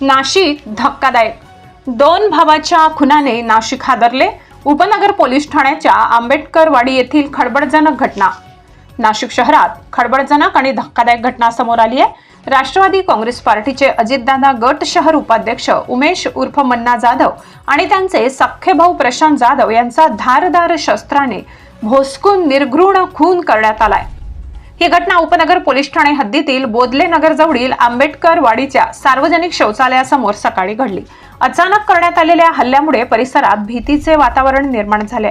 नाशिक धक्कादायक. दोन भावाच्या खुनाने नाशिक हादरले. उपनगर पोलीस ठाण्याच्या आंबेडकरवाडी येथील खळबळजनक घटना. नाशिक शहरात खळबळजनक आणि धक्कादायक घटना समोर आली आहे. राष्ट्रवादी काँग्रेस पार्टीचे अजितदादा गट शहर उपाध्यक्ष उमेश उर्फ मन्ना जाधव आणि त्यांचे सख्खे भाऊ प्रशांत जाधव यांचा धारदार शस्त्राने भोसकून निर्घृण खून करण्यात आलाय. ही घटना उपनगर पोलीस ठाणे हद्दीतील बोदले नगर जवळील आंबेडकर वाडीच्या सार्वजनिक शौचालयासमोर सकाळी घडली. अचानक करण्यात आलेल्या हल्ल्यामुळे परिसरात भीतीचे वातावरण निर्माण झाले.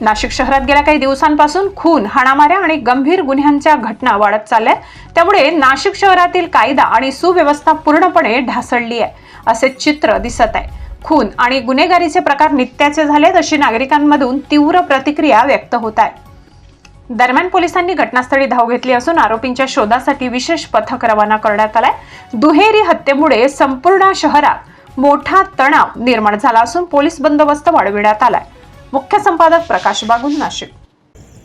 नाशिक शहरात गेल्या काही दिवसांपासून खून हाणामाऱ्या आणि गंभीर गुन्ह्यांच्या घटना वाढत चालल्या त्यामुळे नाशिक शहरातील कायदा आणि सुव्यवस्था पूर्णपणे ढासळली आहे असे चित्र दिसत आहे. खून आणि गुन्हेगारीचे प्रकार नित्याचे झालेत अशी नागरिकांमधून तीव्र प्रतिक्रिया व्यक्त होत आहे. दरम्यान पोलिसांनी घटनास्थळी धाव घेतली असून आरोपींच्या शोधासाठी विशेष पथक रवाना करण्यात आलाय. दुहेरी हत्येमुळे संपूर्ण शहरात मोठा तणाव निर्माण झाला असून पोलीस बंदोबस्त वाढविण्यात आलाय. मुख्य संपादक प्रकाश बागुल नाशिक.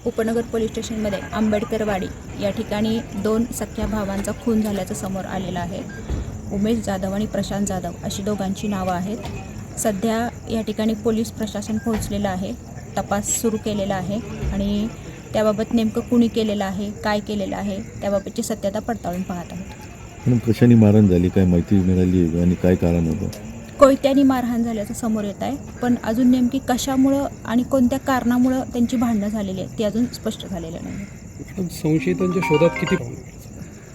उपनगर पोलीस स्टेशनमध्ये आंबेडकरवाडी या ठिकाणी दोन सख्या भावांचा खून झाल्याचं समोर आलेलं आहे. उमेश जाधव आणि प्रशांत जाधव अशी दोघांची नावं आहेत. सध्या या ठिकाणी पोलीस प्रशासन पोहोचलेलं आहे. तपास सुरू केलेला आहे आणि त्याबाबत नेमकं कुणी केलेलं आहे काय केलेलं आहे त्याबाबतची सत्यता पडताळून पाहत आहोत. पण कशाने मारहाण झाली काय माहिती मिळाली आहे आणि काय कारण होतं? कोयत्यानी मारहाण झाल्याचं समोर येत आहे पण अजून नेमकी कशामुळं आणि कोणत्या कारणामुळं त्यांची भांडणं झालेली आहेत ते अजून स्पष्ट झालेलं नाही. संशयितांच्या शोधात किती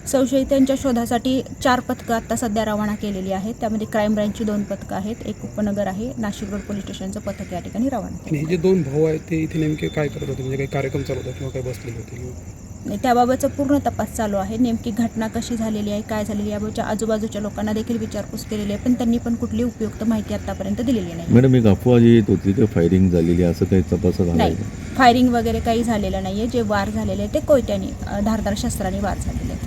संशयितांच्या शोधासाठी चार पथकं आत्ता सध्या रवाना केलेली आहेत. त्यामध्ये क्राईम ब्रँचची दोन पथकं आहेत. एक उपनगर आहे. नाशिक रोड पोलीस स्टेशनचं पथक या ठिकाणी रवाना आणि केलं हे जे दोन भाऊ आहेत ते इथे नेमके काय करत होते? म्हणजे काही कार्यक्रम चालू होता किंवा काही बसलेले होते? त्याबाबतचा पूर्ण तपास चालू आहे. नेमकी घटना कशी झालेली आहे काय झालेली आहे याबाबतच्या आजूबाजूच्या लोकांना देखील विचारपूस केलेली आहे. पण त्यांनी पण कुठली उपयुक्त माहिती आतापर्यंत दिलेली नाही. मॅडम एक अफवा जी येत होती की फायरिंग झालेली आहे, असं काही आहे? नाही? फायरिंग वगैरे काही झालेलं नाही आहे जे वार झालेले आहे ते कोयत्यानी धारदार शस्त्राने वार झालेले आहेत.